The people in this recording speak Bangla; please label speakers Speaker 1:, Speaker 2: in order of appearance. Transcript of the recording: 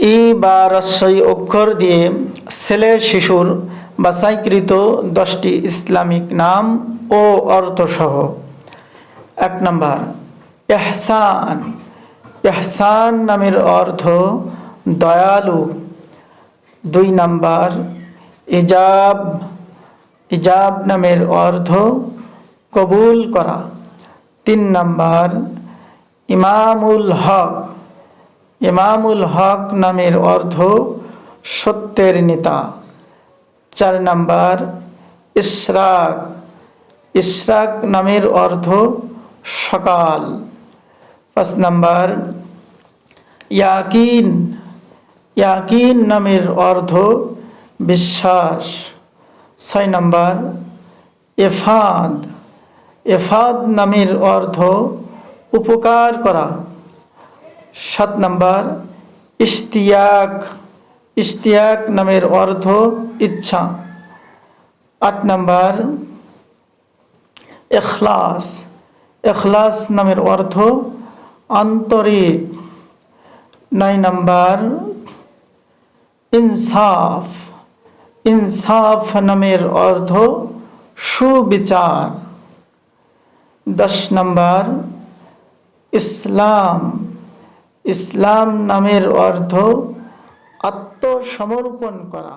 Speaker 1: ই বা রস্বই অক্ষর দিয়ে ছেলে শিশুর বাছাইকৃত দশটি ইসলামিক নাম ও অর্থসহ। এক নম্বর, এহসান। এহসান নামের অর্থ দয়ালু। দুই নাম্বার, ইজাব। ইজাব নামের অর্থ কবুল করা। তিন নাম্বার, ইমামুল হক। ইমামুল হক নামের অর্থ সত্যের নেতা। চার নাম্বার, ইশরাক। ইশরাক নামের অর্থ সকাল। পাঁচ নাম্বার, ইয়াকিন। ইয়াকিন নামের অর্থ বিশ্বাস। ছয় নাম্বার, এফাদ। এফাদ নামের অর্থ উপকার করা। সাত নাম্বার, ইশতিয়াক। ইশতিয়াক নামের অর্থ ইচ্ছা। আট নাম্বার, এখলাস। এখলাস নামের অর্থ আন্তরিক। নয় নাম্বার, ইনসাফ। ইনসাফ নামের অর্থ সুবিচার। দশ নম্বর, ইসলাম। ইসলাম নামের অর্থ আত্মসমর্পণ করা।